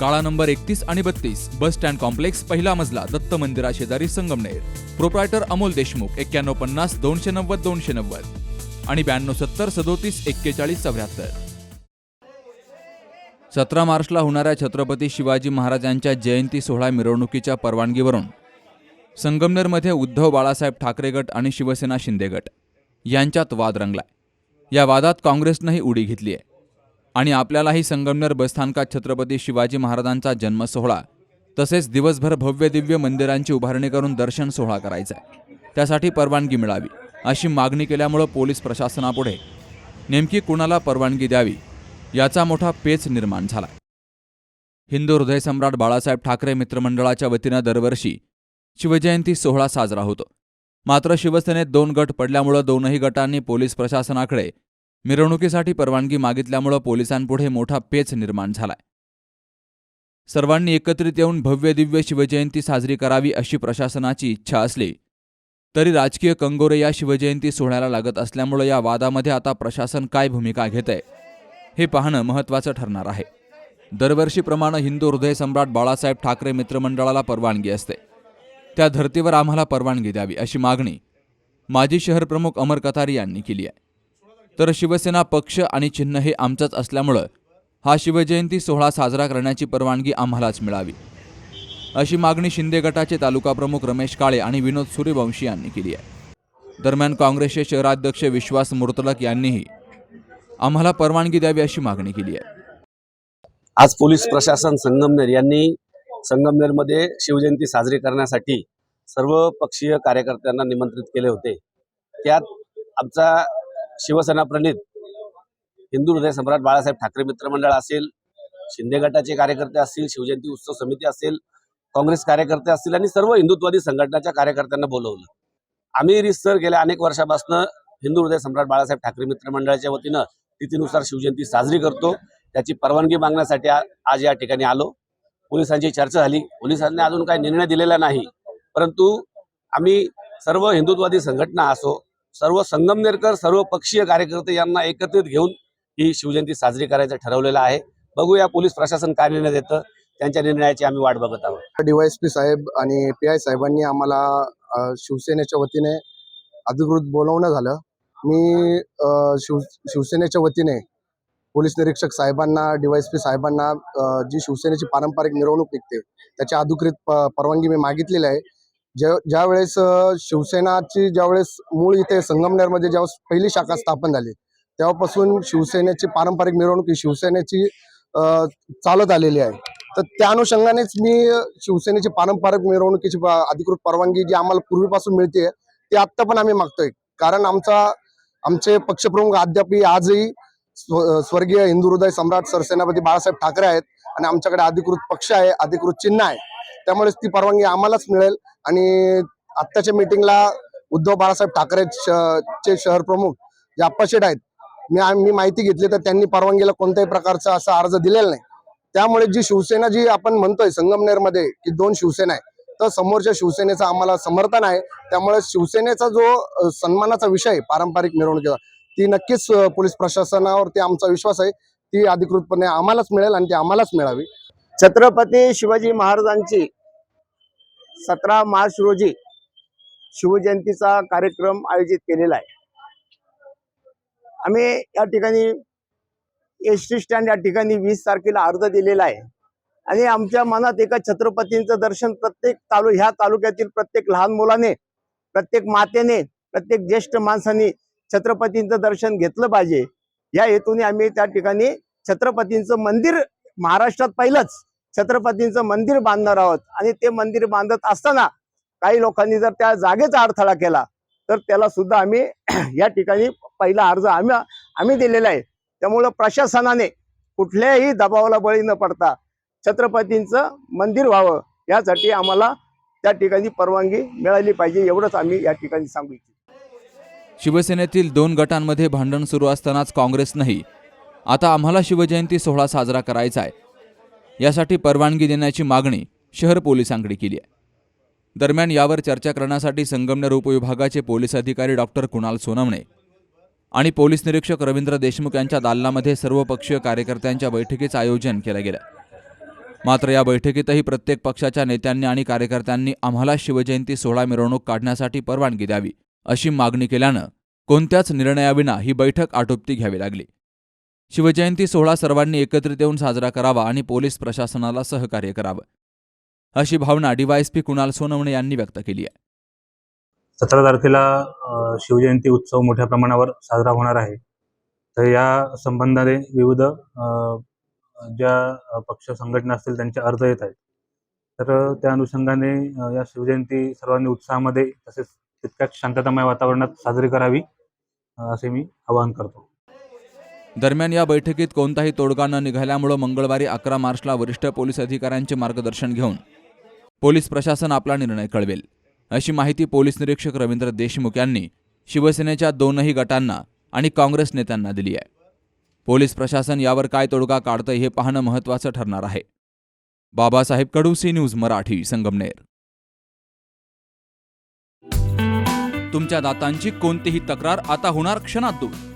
काळा नंबर एकतीस आणि बत्तीस बस स्टँड कॉम्प्लेक्स पहिला मजला दत्त मंदिरा शेजारी संगमनेर. प्रोप्रायटर अमोल देशमुख एक्क्याण्णव पन्नास दोनशे नव्वद दोनशे नव्वद. आणि ब्याण्णव सत्तर सदोतीस एक्केचाळीस चौऱ्याहत्तर. सतरा मार्चला होणाऱ्या छत्रपती शिवाजी महाराजांच्या जयंती सोहळा मिरवणुकीच्या परवानगीवरून संगमनेरमध्ये उद्धव बाळासाहेब ठाकरे गट आणि शिवसेना शिंदे गट यांच्यात वाद रंगलाय. या वादात काँग्रेसनंही उडी घेतली आहे आणि आपल्यालाही संगमनेर बसस्थानकात छत्रपती शिवाजी महाराजांचा जन्म सोहळा तसेच दिवसभर भव्य दिव्य मंदिरांची उभारणी करून दर्शन सोहळा करायचा आहे. त्यासाठी परवानगी मिळावी अशी मागणी केल्यामुळं पोलीस प्रशासनापुढे नेमकी कुणाला परवानगी द्यावी याचा मोठा पेच निर्माण झाला. हिंदू हृदयसम्राट बाळासाहेब ठाकरे मित्रमंडळाच्या वतीनं दरवर्षी शिवजयंती सोहळा साजरा होतो. मात्र शिवसेनेत दोन गट पडल्यामुळं दोनही गटांनी पोलीस प्रशासनाकडे मिरवणुकीसाठी परवानगी मागितल्यामुळं पोलिसांपुढे मोठा पेच निर्माण झालाय. सर्वांनी एकत्रित येऊन भव्य दिव्य शिवजयंती साजरी करावी अशी प्रशासनाची इच्छा असली तरी राजकीय कंगोरे या शिवजयंती सोहळ्याला लागत असल्यामुळं या वादामध्ये आता प्रशासन काय भूमिका घेतंय हे पाहणं महत्त्वाचं ठरणार आहे. दरवर्षीप्रमाणे हिंदू हृदय सम्राट बाळासाहेब ठाकरे मित्रमंडळाला परवानगी असते. त्या धर्तीवर आम्हाला परवानगी द्यावी अशी मागणी माजी शहर प्रमुख अमर कथारी यांनी केली आहे. तर शिवसेना पक्ष आणि चिन्ह हे आमचंच असल्यामुळं हा शिवजयंती सोहळा साजरा करण्याची परवानगी आम्हालाच मिळावी. अशी मागणी शिंदे गटाचे तालुका प्रमुख रमेश काळे आणि विनोद सूर्यवंशी यांनी केली आहे. दरम्यान काँग्रेसचे शहराध्यक्ष विश्वास मुर्तलक यांनीही आम्हाला परवानगी द्यावी अशी मागणी केली आहे. आज पोलीस प्रशासन संगमनेर यांनी संगमनेरमध्ये शिवजयंती साजरी करण्यासाठी सर्व पक्षीय कार्यकर्त्यांना निमंत्रित केले होते. त्यात आमचा शिवसेना प्रणित हिंदू हृदय सम्राट बाळासाहेब ठाकरे मित्रमंडळ असेल शिंदे गटाचे कार्यकर्ते असतील शिवजयंती उत्सव समिती असेल काँग्रेस कार्यकर्ते असतील आणि सर्व हिंदुत्वादी संघटनाच्या कार्यकर्त्यांना बोलवलं. आम्ही रिसर गेल्या अनेक वर्षापासून हिंदू हृदय सम्राट बाळासाहेब ठाकरे मित्रमंडळाच्या वतीनं तिथीनुसार शिवजयंती साजरी करतो. त्याची परवानगी मागण्यासाठी आज या ठिकाणी आलो. पोलिसांची चर्चा झाली. पोलिसांनी अजून काही निर्णय दिलेला नाही. परंतु आम्ही सर्व हिंदुत्वादी संघटना असो सर्व संगमनेरकर सर्व पक्षीय कार्यकर्ते यांना एकत्रित घेऊन ही शिवजयंती साजरी करायचं ठरवलेलं आहे. बघूया पोलीस प्रशासन काय निर्णय देतं. त्यांच्या निर्णयाची आम्ही वाट बघत आहोत. डीवायएसपी साहेब आणि पी आय साहेबांनी आम्हाला शिवसेनेच्या वतीने अधिकृत बोलवणं झालं. मी अ, शिव शिवसेनेच्या वतीने पोलीस निरीक्षक साहेबांना डीवायएसपी साहेबांना जी शिवसेनेची पारंपरिक मिरवणूक निघते त्याची अधिकृत परवानगी मी मागितलेली आहे. ज्या ज्या वेळेस अ, शिवसेनाची ज्यावेळेस मूळ इथे संगमनेरमध्ये ज्यावेळेस पहिली शाखा स्थापन झाली तेव्हापासून शिवसेनेची पारंपरिक मिरवणूक ही शिवसेनेची चालत आलेली आहे. तर त्या अनुषंगानेच मी शिवसेनेची पारंपरिक मिरवणुकीची अधिकृत परवानगी जी आम्हाला पूर्वीपासून मिळते ती आत्ता पण आम्ही मागतोय. कारण आमचा आमचे पक्षप्रमुख अद्यापही आजही स्व- स्वर्गीय हिंदू हृदय सम्राट सरसेनापती बाळासाहेब ठाकरे आहेत आणि आमच्याकडे अधिकृत पक्ष आहे अधिकृत चिन्ह आहे. त्यामुळेच ती परवानगी आम्हालाच मिळेल. आणि आत्ताच्या मीटिंगला उद्धव बाळासाहेब ठाकरे श- चे शहर प्रमुख जे अप्पाशेट आहेत मी मी माहिती घेतली तर त्यांनी परवानगीला कोणत्याही प्रकारचा असा अर्ज दिलेला नाही. त्यामुळे जी शिवसेना जी आपण म्हणतोय संगमनेरमध्ये की दोन शिवसेना आहे तर समोरच्या शिवसेनेचं आम्हाला समर्थन आहे. त्यामुळे शिवसेनेचा जो सन्मानाचा विषय आहे पारंपरिक मिरवणुकीचा ती नक्कीच पोलीस पोलीस प्रशासनावरती आमचा विश्वास आहे. ती अधिकृतपणे आम्हालाच मिळेल आणि ती आम्हालाच मिळावी. छत्रपती शिवाजी महाराजांची सतरा मार्च रोजी शिवजयंतीचा कार्यक्रम आयोजित केलेला आहे. आम्ही या ठिकाणी एस टी स्टँड या ठिकाणी वीस तारखेला अर्ज दिलेला आहे. आणि आमच्या मनात एका छत्रपतींचं दर्शन प्रत्येक तालु ह्या तालुक्यातील प्रत्येक लहान मुलाने प्रत्येक मातेने प्रत्येक ज्येष्ठ माणसाने छत्रपतींचं दर्शन घेतलं पाहिजे. या हेतूने आम्ही त्या ठिकाणी छत्रपतींचं मंदिर महाराष्ट्रात पहिलंच छत्रपतींचं मंदिर बांधणार आहोत. आणि ते मंदिर बांधत असताना काही लोकांनी जर त्या जागेचा अडथळा केला तर त्याला सुद्धा आम्ही या ठिकाणी पहिला अर्ज आम्ही आम्ही दिलेला आहे. त्यामुळं प्रशासनाने कुठल्याही दबावाला बळी न पडता छत्रपतींचं मंदिर व्हावं यासाठी आम्हाला त्या ठिकाणी परवानगी मिळाली पाहिजे एवढंच आम्ही या ठिकाणी सांगू इच्छितो. शिवसेनेतील दोन गटांमध्ये भांडण सुरू असतानाच काँग्रेसनंही आता आम्हाला शिवजयंती सोहळा साजरा करायचा आहे. यासाठी परवानगी देण्याची मागणी शहर पोलिसांकडे केली आहे. दरम्यान यावर चर्चा करण्यासाठी संगमनेर उपविभागाचे पोलीस अधिकारी डॉक्टर कुणाल सोनवणे आणि पोलीस निरीक्षक रवींद्र देशमुख यांच्या दालनामध्ये सर्वपक्षीय कार्यकर्त्यांच्या बैठकीचं आयोजन केलं गेलं. मात्र या बैठकीतही प्रत्येक पक्षाच्या नेत्यांनी आणि कार्यकर्त्यांनी आम्हाला शिवजयंती सोहळा मिरवणूक काढण्यासाठी परवानगी द्यावी अशी मागणी केल्यानं कोणत्याच निर्णयाविना ही बैठक आटोपती घ्यावी लागली. शिवजयंती सोहळा सर्वांनी एकत्रित येऊन साजरा करावा आणि पोलीस प्रशासनाला सहकार्य करावं. अशी भावना डीवायएसपी कुणाल सोनवणे यांनी व्यक्त केली आहे. सतरा तारखेला शिवजयंती उत्सव मोठ्या प्रमाणावर साजरा होणार आहे. तर या संबंधाने विविध ज्या पक्ष संघटना असतील त्यांचे अर्ज येत आहेत. तर त्या अनुषंगाने या शिवजयंती सर्वांनी उत्साहामध्ये तसेच तितक्याच शांततामय वातावरणात साजरी करावी असे मी आवाहन करतो. दरम्यान या बैठकीत कोणताही तोडगा न निघाल्यामुळं मंगळवारी अकरा मार्चला वरिष्ठ पोलीस अधिकाऱ्यांचे मार्गदर्शन घेऊन पोलीस प्रशासन आपला निर्णय कळवेल. अशी माहिती पोलीस निरीक्षक रवींद्र देशमुख यांनी शिवसेनेच्या दोनही गटांना आणि काँग्रेस नेत्यांना दिली आहे. पोलीस प्रशासन यावर काय तोडगा काढतंय हे पाहणं महत्त्वाचं ठरणार आहे. Babasaheb Kadu C news Marathi Sangamner. तुमच्या दातांची कोणतीही तक्रार आता होणार क्षणात दूर.